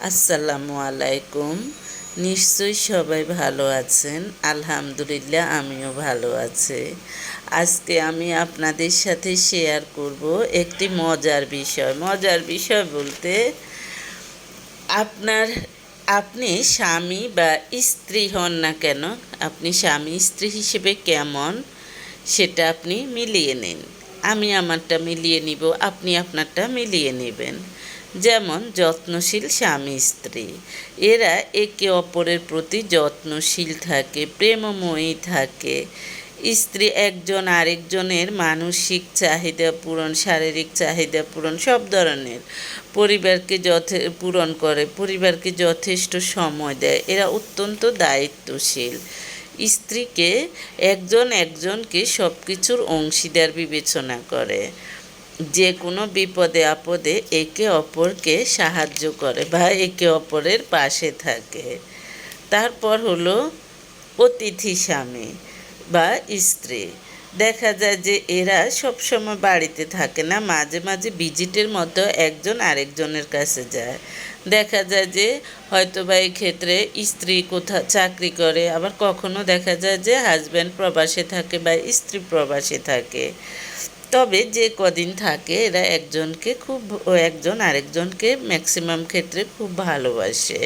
আসসালামু আলাইকুম। নিশ্চয়ই সবাই ভালো আছেন। আলহামদুলিল্লাহ, আমিও ভালো আছি। আজকে আমি আপনাদের সাথে শেয়ার করব একটি মজার বিষয়। মজার বিষয় বলতে, আপনার, আপনি স্বামী বা স্ত্রী হন না কেন, আপনি স্বামী স্ত্রী হিসেবে কেমন, সেটা আপনি মিলিয়ে নিন। আমি আমারটা মিলিয়ে নিব, আপনি আপনারটা মিলিয়ে নেবেন। যেমন যত্নশীল স্বামী স্ত্রী। এরা একে অপরের প্রতি যত্নশীল থাকে, প্রেমময়ী থাকে। স্ত্রী একজন আরেকজনের মানসিক চাহিদা পূরণ, শারীরিক চাহিদা পূরণ, সব ধরনের পরিবারকে যথে, পূরণ করে, পরিবারকে যথেষ্ট সময় দেয়। এরা অত্যন্ত দায়িত্বশীল। স্ত্রীকে একজন একজনকে সব কিছুর অংশীদার বিবেচনা করে। যে কোনো বিপদে আপদে একে অপরকে সাহায্য করে বা একে অপরের পাশে থাকে। তারপর হলো অতিথি স্বামী বা স্ত্রী। দেখা যায় যে এরা সবসময় বাড়িতে থাকে না, মাঝে মাঝে ভিজিটের মতো একজন আরেকজনের কাছে যায়। দেখা যায় যে হয়তো বা ক্ষেত্রে স্ত্রী কোথা চাকরি করে, আবার কখনো দেখা যায় যে হাজব্যান্ড প্রবাসে থাকে বা স্ত্রী প্রবাসে থাকে। তবে যে কদিন থাকে, এরা একজনকে খুব একজন আরেকজনকে ম্যাক্সিমাম ক্ষেত্রে খুব ভালোবাসে।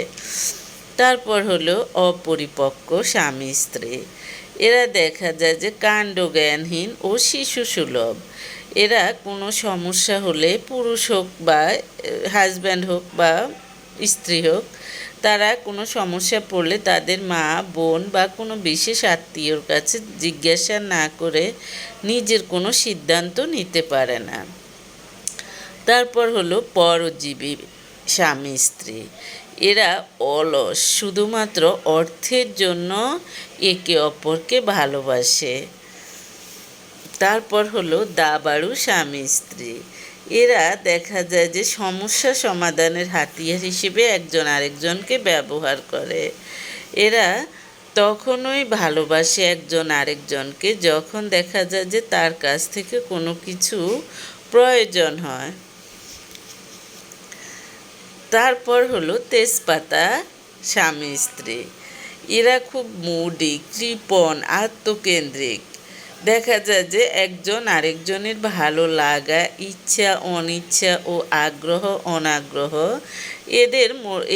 তারপর হলো অপরিপক্ক স্বামী, স্ত্রী। এরা দেখা যায় যে কাণ্ড জ্ঞানহীন ও শিশু সুলভ। এরা কোনো সমস্যা হলে পুরুষ হোক বা হাজব্যান্ড হোক বা স্ত্রী হোক, তারা কোনো সমস্যা পড়লে তাদের মা, বোন বা কোনো বিশেষ আত্মীয়র কাছে জিজ্ঞাসা না করে নিজের কোনো সিদ্ধান্ত নিতে পারে না। তারপর হলো পরজীবী স্বামী, স্ত্রী। এরা অলস, শুধুমাত্র অর্থের জন্য একে অপরকে ভালোবাসে। তারপর হলো দাবাড়ু স্বামী, স্ত্রী। এরা দেখা যায় যে সমস্যা সমাধানের হাতিয়ার হিসেবে একজন আরেকজনকে ব্যবহার করে। এরা তখনই ভালোবাসে একজন আরেকজনকে যখন দেখা যায় যে তার কাছ থেকে কোনো কিছু প্রয়োজন হয়। তারপর হলো তেজপাতা, স্বামী স্ত্রী। এরা খুব মুডি, কৃপণ, আত্মকেন্দ্রিক। দেখা যায় যে একজন আরেকজনের ভালো লাগা, ইচ্ছা, অনিচ্ছা ও আগ্রহ, অনাগ্রহ, এদের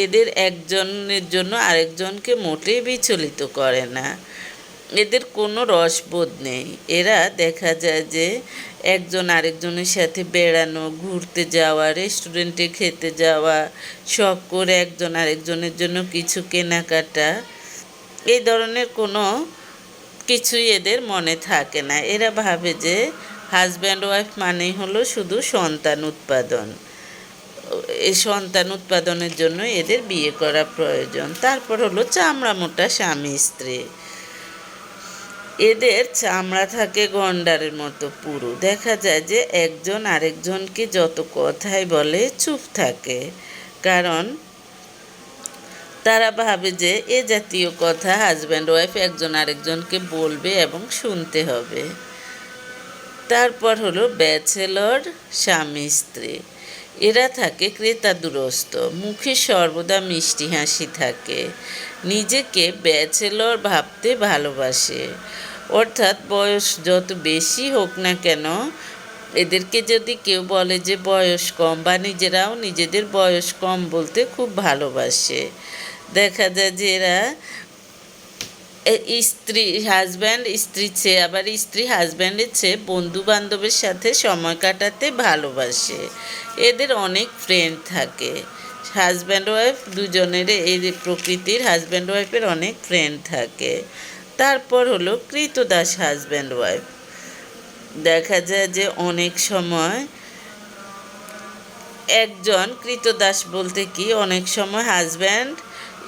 এদের একজনের জন্য আরেকজনকে মোটেই বিচলিত করে না। এদের কোনো রসবোধ নেই। এরা দেখা যায় যে একজন আরেকজনের সাথে বেড়ানো, ঘুরতে যাওয়া, রেস্টুরেন্টে খেতে যাওয়া, শখ করে একজন আরেকজনের জন্য কিছু কেনাকাটা, এই ধরনের কোনো কিছুই এদের মনে থাকে না। এরা ভাবে যে হাজব্যান্ড ওয়াইফ মানেই হলো শুধু সন্তান উৎপাদন। এই সন্তান উৎপাদনের জন্য এদের বিয়ে করা প্রয়োজন। তারপর হলো চামড়া মোটা স্বামী, স্ত্রী। এদের চামড়া থাকে গন্ডারের মতো পুরু। দেখা যায় যে একজন আরেকজনকে যত কথাই বলে চুপ থাকে। কারণ তারা ভাবে যে এ জাতীয় কথা হাজব্যান্ড ওয়াইফ একজন আরেকজনকে বলবে এবং শুনতে হবে। তারপর হলো ব্যাচেলর স্বামী, স্ত্রী। এরা থাকে ক্রেতা দুরস্ত, মুখে সর্বদা মিষ্টি হাসি থাকে। নিজেকে ব্যাচেলর ভাবতে ভালোবাসে। অর্থাৎ বয়স যত বেশি হোক না কেন, এদেরকে যদি কেউ বলে যে বয়স কম, বা নিজেরাও নিজেদের বয়স কম বলতে খুব ভালোবাসে। দেখা যায় যে এরা স্ত্রী হাজব্যান্ড স্ত্রীর চেয়ে আবার স্ত্রী হাজব্যান্ডের চেয়ে বন্ধু বান্ধবের সাথে সময় কাটাতে ভালোবাসে। এদের অনেক ফ্রেন্ড থাকে। হাজব্যান্ড ওয়াইফ দুজনের এই প্রকৃতির হাজব্যান্ড ওয়াইফের অনেক ফ্রেন্ড থাকে। তারপর হলো কৃতদাস হাজব্যান্ড ওয়াইফ দেখা যায় যে অনেক সময় একজন কৃতদাস বলতে কি? অনেক সময় হাজব্যান্ড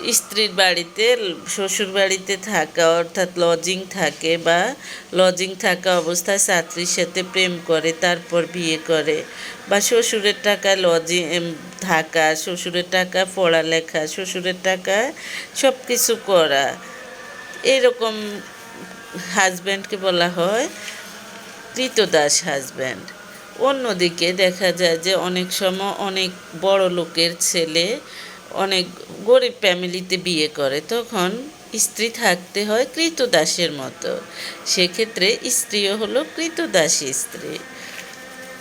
স্ত্রীর বাড়িতে, শ্বশুর বাড়িতে থাকা, অর্থাৎ লজিং থাকে বা লজিং থাকা অবস্থায় ছাত্রীর সাথে প্রেম করে, তারপর বিয়ে করে। বা শ্বশুরের টাকা লজিং থাকা, শ্বশুরের টাকা পড়ালেখা, শ্বশুরের টাকা সব কিছু করা। এরকম হাজব্যান্ডকে বলা হয় কৃতদাস হাজব্যান্ড অন্যদিকে দেখা যায় যে অনেক সময় অনেক বড় লোকের ছেলে অনেক গরিব ফ্যামিলিতে বিয়ে করে, তখন স্ত্রী থাকতে হয় কৃতদাসের মতো। সেক্ষেত্রে স্ত্রীও হলো কৃতদাসী স্ত্রী।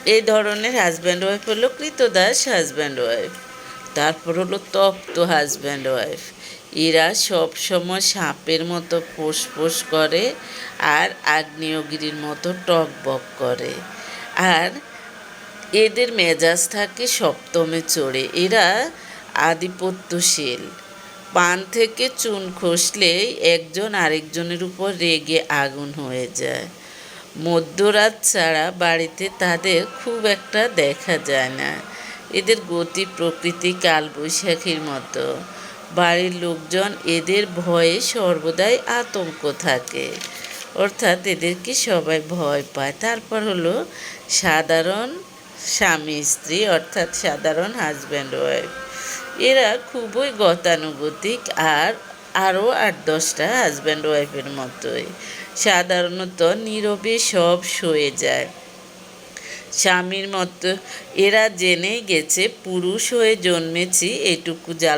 এই ধরনের হাজব্যান্ড ওয়াইফ হলো কৃতদাস হাজব্যান্ড ওয়াইফ তারপর হলো তপ্ত হাজব্যান্ড ওয়াইফ এরা সব সময় সাপের মতো ফোঁস করে আর আগ্নেয়গিরির মতো টক বক করে। আর এদের মেজাজ থাকে সপ্তমে চড়ে। এরা আধিপত্যশীল। পান থেকে চুন খসলেই একজন আরেকজনের উপর রেগে আগুন হয়ে যায়। মধ্যরাত ছাড়া বাড়িতে তাদের খুব একটা দেখা যায় না। এদের গতি প্রকৃতি কালবৈশাখীর মতো। বাড়ির লোকজন এদের ভয়ে সর্বদাই আতঙ্ক থাকে। অর্থাৎ এদেরকে সবাই ভয় পায়। তারপর হলো সাধারণ স্বামী, স্ত্রী, অর্থাৎ সাধারণ হাজব্যান্ড ওয়াইফ এরা খুবই গতানুগতিক আর আরও আট দশটা হাজব্যান্ড ওয়াইফের মতোই। সাধারণত নীরবে সব সয়ে যায়। স্বামীর মতো এরা জেনেই গেছে, পুরুষ হয়ে জন্মেছি, এটুকু জ্বালা